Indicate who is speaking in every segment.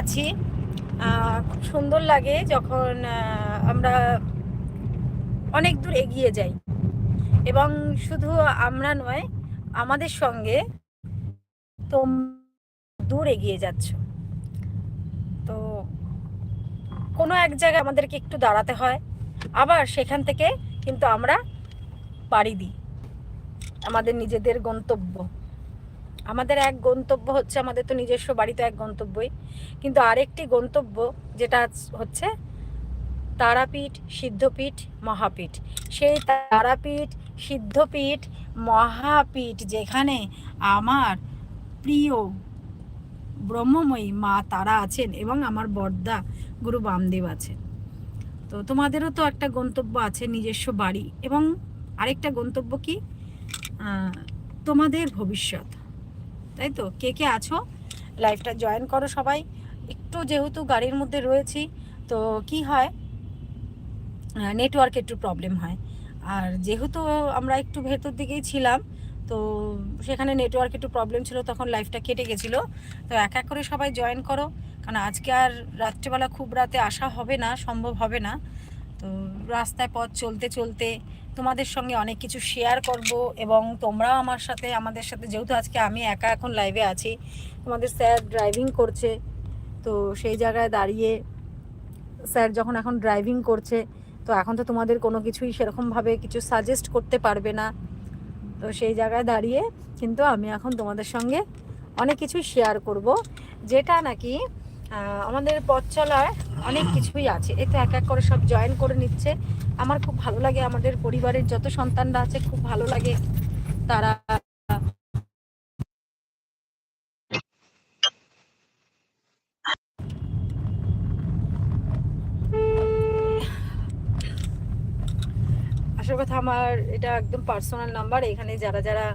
Speaker 1: আছি। খুব সুন্দর লাগে যখন আমরা অনেক দূর এগিয়ে যাই। এবং শুধু আমরা নয়, আমাদের সঙ্গে তো দূর এগিয়ে যাচ্ছ। তো কোনো এক জায়গায় আমাদেরকে একটু দাঁড়াতে হয়, আবার সেখান থেকে কিন্তু আমরা পাড়ি দিই। আমাদের নিজেদের গন্তব্য। আমাদের এক গন্তব্য হচ্ছে, আমাদের তো নিজস্ব বাড়িতে এক গন্তব্যই। কিন্তু আরেকটি গন্তব্য যেটা হচ্ছে তারাপীঠ, সিদ্ধপীঠ, মহাপীঠ। সেই তারাপীঠ, সিদ্ধপীঠ, মহাপীঠ যেখানে আমার প্রিয় ব্রহ্মময়ী মা তারা আছেন এবং আমার বর্দা গুরু বামদেব আছেন। তো তোমাদেরও তো একটা গন্তব্য আছে, নিজস্ব বাড়ি। এবং আরেকটা গন্তব্য কি? তোমাদের ভবিষ্যৎ। তাই তো? কে কে আছো? লাইফটা জয়েন করো সবাই। একটু যেহেতু গাড়ির মধ্যে রয়েছি, তো কি হয়? নেটওয়ার্ক একটু প্রবলেম হয়। আর যেহেতু আমরা একটু ভেতর দিকেই ছিলাম, তো সেখানে নেটওয়ার্ক একটু প্রবলেম ছিল, তখন লাইফটা কেটে গেছিল। তো এক এক করে সবাই জয়েন করো। কারণ আজকে আর রাত্রেবেলা খুব রাতে আসা হবে না, সম্ভব হবে না। তো রাস্তায় পথ চলতে চলতে তোমাদের সঙ্গে অনেক কিছু শেয়ার করব এবং তোমরাও আমার সাথে, আমাদের সাথে, যেহেতু আজকে আমি একা এখন লাইভে আছি, তোমাদের স্যার ড্রাইভিং করছে। তো সেই জায়গায় দাঁড়িয়ে স্যার যখন এখন ড্রাইভিং করছে, তো এখন তো তোমাদের কোনো কিছুই সেরকমভাবে কিছু সাজেস্ট করতে পারবে না। তো সেই জায়গায় দাঁড়িয়ে কিন্তু আমি এখন তোমাদের সঙ্গে অনেক কিছুই শেয়ার করব, যেটা নাকি আমাদের পথ চলার অনেক কিছুই আছে। এ তো এক এক করে সব জয়েন করে নিচ্ছে। আমার খুব ভালো লাগে, আমাদের পরিবারের যত সন্তানরা আছে খুব ভালো লাগে, তারা আসল কথা আমার এটা একদম পার্সোনাল নাম্বার এখানে যারা যারা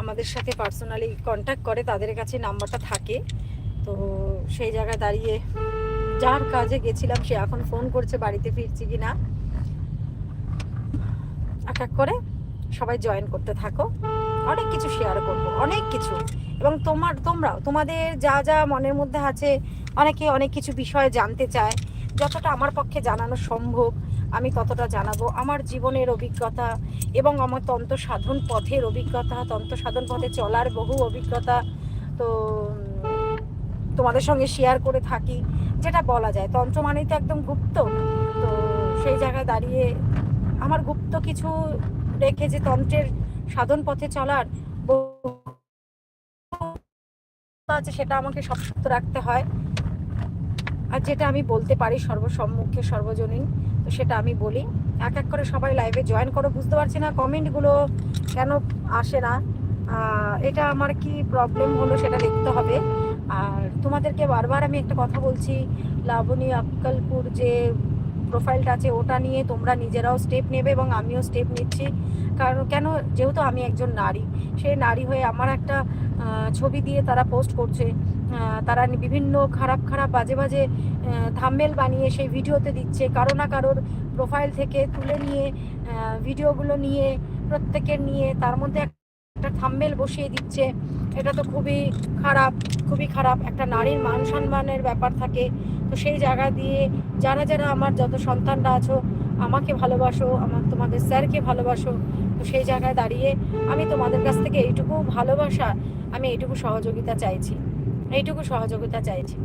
Speaker 1: আমাদের সাথে পার্সোনালি কন্ট্যাক্ট করে তাদের কাছে নাম্বারটা থাকে। তো সেই জায়গায় দাঁড়িয়ে যার কাজে গেছিলাম, সে এখন ফোন করছে বাড়িতে ফিরছি কি না এক এক করে সবাই জয়েন করতে থাকো। অনেক কিছু শেয়ার করব, অনেক কিছু। এবং তোমার, তোমরাও, তোমাদের যা যা মনের মধ্যে আছে, অনেকে অনেক কিছু বিষয়ে জানতে চায়। যতটা আমার পক্ষে জানানো সম্ভব, আমি ততটা জানাব। আমার জীবনের অভিজ্ঞতা এবং আমার তন্ত্র সাধন পথের অভিজ্ঞতা, তন্ত্র সাধন পথে চলার বহু অভিজ্ঞতা তো, তোমাদের সঙ্গে শেয়ার করে থাকি। যেটা বলা যায়, তন্ত্র মানেই তো একদম গুপ্ত। তো সেই জায়গায় দাঁড়িয়ে আমার গুপ্ত কিছু রেখে যে তন্ত্রের সাধন পথে চলার আছে, সেটা আমাকে সশক্ত রাখতে হয়। আর যেটা আমি বলতে পারি সর্বসম্মুখে সর্বজনীন, তো সেটা আমি বলি। এক এক করে সবাই লাইভে জয়েন করো, বুঝতে পারছি না কমেন্টগুলো কেন আসে না। এটা আমার কি প্রবলেম হলো সেটা দেখতে হবে। আর তোমাদেরকে বারবার আমি একটা কথা বলছি, লাবণী আক্কালপুর যে প্রোফাইলটা আছে, ওটা নিয়ে তোমরা নিজেরাও স্টেপ নেবে এবং আমিও স্টেপ নিচ্ছি। কারণ কেন? যেহেতু আমি একজন নারী সেই নারী হয়ে আমার একটা ছবি দিয়ে তারা পোস্ট করছে। তারা বিভিন্ন খারাপ খারাপ, বাজে বাজে থাম্বেল বানিয়ে সেই ভিডিওতে দিচ্ছে। কারও না কারোর প্রোফাইল থেকে তুলে নিয়ে ভিডিওগুলো নিয়ে, প্রত্যেকের নিয়ে তার মধ্যে একটা থাম্বেল বসিয়ে দিচ্ছে। এটা তো খুবই খারাপ খুবই খারাপ। একটা নারীর মান সম্মানের ব্যাপার থাকে। তো সেই জায়গা দিয়ে যারা যারা আমার যত সন্তানরা আছো, আমাকে ভালোবাসো, আমার তোমাদের স্যারকে ভালোবাসো, তো সেই জায়গায় দাঁড়িয়ে আমি তোমাদের কাছ থেকে এইটুকু ভালোবাসা, আমি এইটুকু সহযোগিতা চাইছি। এইটুকু সহযোগিতা চাইছি।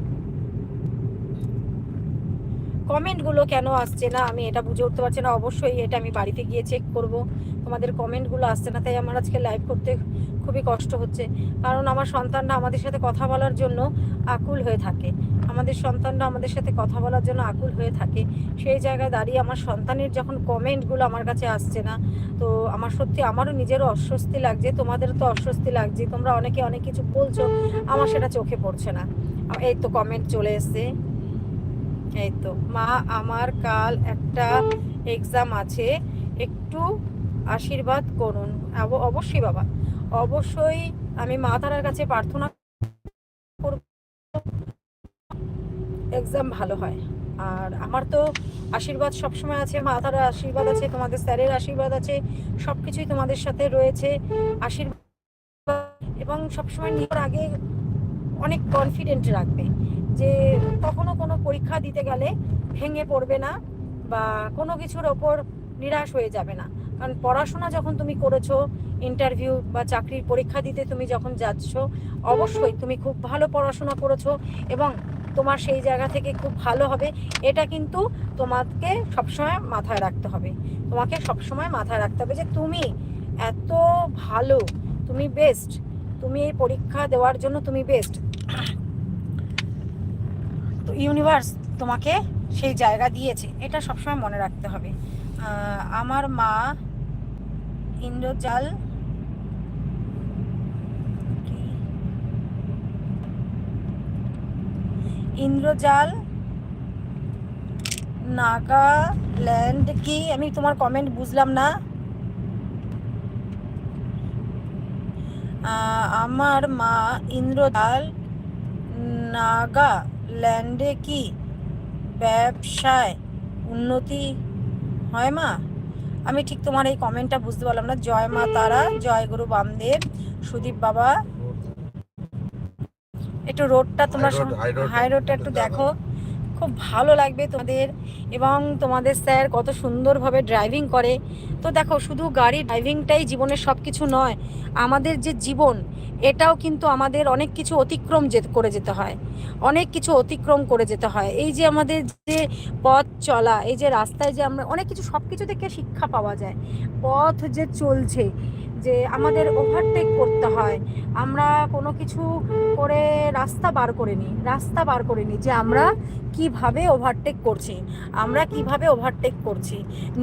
Speaker 1: কমেন্টগুলো কেন আসছে না? আমি এটা বুঝে উঠতে পারছি না। অবশ্যই এটা আমি বাড়িতে গিয়ে চেক করব। তোমাদের কমেন্টগুলো আসছে না, তাই আমার আজকে লাইভ করতে খুবই কষ্ট হচ্ছে। কারণ আমার সন্তানরা আমাদের সাথে কথা বলার জন্য আকুল হয়ে থাকে। আমাদের সন্তানরা আমাদের সাথে কথা বলার জন্য আকুল হয়ে থাকে। সেই জায়গায় দাঁড়িয়ে আমার সন্তানের যখন কমেন্টগুলো আমার কাছে আসছে না, তো আমার সত্যি আমারও নিজেরও অস্বস্তি লাগছে তোমাদেরও তো অস্বস্তি লাগছে, তোমরা অনেকে অনেক কিছু বলছো, আমার সেটা চোখে পড়ছে না। এই তো কমেন্ট চলে এসছে। এই তো, মা, আমার কাল একটা এক্সাম আছে, একটু আশীর্বাদ করুন। অব- অবশ্যই বাবা, অবশ্যই আমি মা তারার কাছে প্রার্থনা করব এক্সাম ভালো হয়। আর আমার তো আশীর্বাদ সবসময় আছে, মা তারার আশীর্বাদ আছে, তোমাদের স্যারের আশীর্বাদ আছে সব কিছুই তোমাদের সাথে রয়েছে। আশীর্বাদ এবং সবসময় নিজের আগে অনেক কনফিডেন্ট রাখবে। যে কখনো কোনো পরীক্ষা দিতে গেলে ভেঙে পড়বে না বা কোনো কিছুর ওপর নিরাশ হয়ে যাবে না। কারণ পড়াশোনা যখন তুমি করেছ ইন্টারভিউ বা চাকরির পরীক্ষা দিতে তুমি যখন যাচ্ছ, অবশ্যই তুমি খুব ভালো পড়াশোনা করেছ এবং তোমার সেই জায়গা থেকে খুব ভালো হবে। এটা কিন্তু তোমাকে সবসময় মাথায় রাখতে হবে। তোমাকে সবসময় মাথায় রাখতে হবে যে তুমি এত ভালো, তুমি বেস্ট তুমি এই পরীক্ষা দেওয়ার জন্য তুমি বেস্ট তো ইউনিভার্স তোমাকে সেই জায়গা দিয়েছে, এটা সবসময় মনে রাখতে হবে। আমার মা ইন্দ্রজাল ইন্দ্রজাল নাগাল্যান্ড কি? আমি তোমার কমেন্ট বুঝলাম না। আমার মা ইন্দ্রজাল নাগাল্যান্ডে কি ব্যবসায় উন্নতি হয় মা? আমি ঠিক তোমার এই কমেন্টটা বুঝতে পারলাম না। জয় মা তারা জয় গুরু বামদেব সুদীপ বাবা। একটু রোডটা তোমরা হাই রোডটা একটু দেখো। খুব ভালো লাগবে তোমাদের এবং তোমাদের স্যার কত সুন্দরভাবে ড্রাইভিং করে। তো দেখো, শুধু গাড়ি ড্রাইভিংটাই জীবনের সব কিছু নয়, আমাদের যে জীবন, এটাও কিন্তু আমাদের অনেক কিছু অতিক্রম যে করে যেতে হয়। অনেক কিছু অতিক্রম করে যেতে হয়। এই যে আমাদের যে পথ চলা, এই যে রাস্তায় যে আমরা অনেক কিছু সব কিছু থেকে শিক্ষা পাওয়া যায়। পথ যে চলছে যে আমাদের ওভারটেক করতে হয়। আমরা কোনো কিছু করে রাস্তা বার করে নিই রাস্তা বার করে নিই যে আমরা কীভাবে ওভারটেক করছি, আমরা কীভাবে ওভারটেক করছি।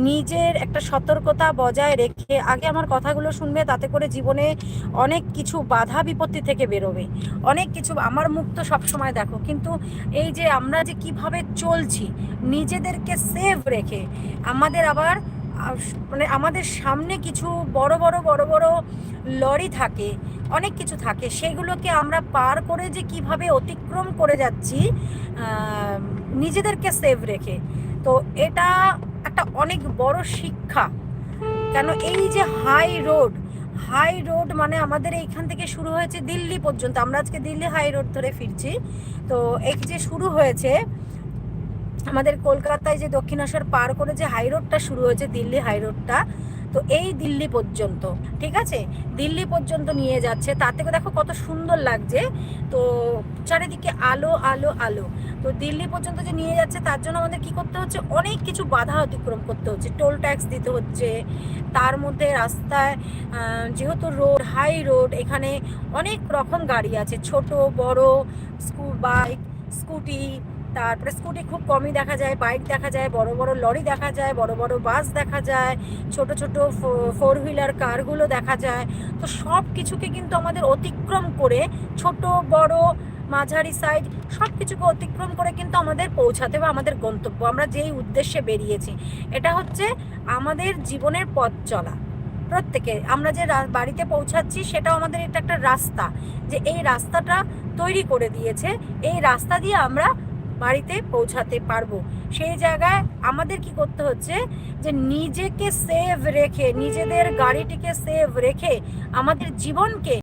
Speaker 1: নিজের একটা সতর্কতা বজায় রেখে আগে আমার কথাগুলো শুনবে, তাতে করে জীবনে অনেক কিছু বাধা বিপত্তি থেকে বেরোবে। অনেক কিছু, আমার মুখ তো সবসময় দেখো, কিন্তু এই যে আমরা যে কীভাবে চলছি, নিজেদেরকে সেভ রেখে, আমাদের আবার মানে আমাদের সামনে কিছু বড় বড় বড় বড় লরি থাকে, অনেক কিছু থাকে, সেগুলোকে আমরা পার করে যে কীভাবে অতিক্রম করে যাচ্ছি নিজেদেরকে সেভ রেখে। তো এটা একটা অনেক বড় শিক্ষা। কেন এই যে হাই রোড হাই রোড মানে আমাদের এইখান থেকে শুরু হয়েছে দিল্লি পর্যন্ত। আমরা আজকে দিল্লি হাই রোড ধরে ফিরছি। তো এই যে শুরু হয়েছে আমাদের কলকাতায় যে দক্ষিণেশ্বর পার করে যে হাই রোডটা শুরু হয়েছে, দিল্লি হাই রোডটা তো এই দিল্লি পর্যন্ত, ঠিক আছে? দিল্লি পর্যন্ত নিয়ে যাচ্ছে। তার থেকে দেখো কত সুন্দর লাগছে। তো চারিদিকে আলো আলো আলো। তো দিল্লি পর্যন্ত যে নিয়ে যাচ্ছে, তার জন্য আমাদের কি করতে হচ্ছে? অনেক কিছু বাধা অতিক্রম করতে হচ্ছে। টোল ট্যাক্স দিতে হচ্ছে। তার মধ্যে রাস্তায় যেহেতু রোড হাই রোড এখানে অনেক রকম গাড়ি আছে। ছোট, বড়, স্কু বাইক স্কুটি তারপরে স্কুটি খুব কমই দেখা যায়, বাইক দেখা যায়, বড় বড় লরি দেখা যায়, বড় বড় বাস দেখা যায়, ছোট ছোট ফোর হুইলার কারগুলো দেখা যায়। তো সব কিছুকে কিন্তু আমাদের অতিক্রম করে ছোট, বড়, মাঝারি সাইড সব কিছুকে অতিক্রম করে কিন্তু আমাদের পৌঁছাতে বা আমাদের গন্তব্য। আমরা যেই উদ্দেশ্যে বেরিয়েছি, এটা হচ্ছে আমাদের জীবনের পথ চলা। প্রত্যেকে, আমরা যে বাড়িতে পৌঁছাচ্ছি সেটাও আমাদের এটা একটা রাস্তা যে এই রাস্তাটা তৈরি করে দিয়েছে। এই রাস্তা দিয়ে আমরা বাড়িতে পৌঁছাতে পারব। সেই জায়গায় আমাদের কি করতে হচ্ছে? যে নিজেকে সেভ রেখে, নিজেদের গাড়িটিকে সেভ রেখে আমাদের জীবনকে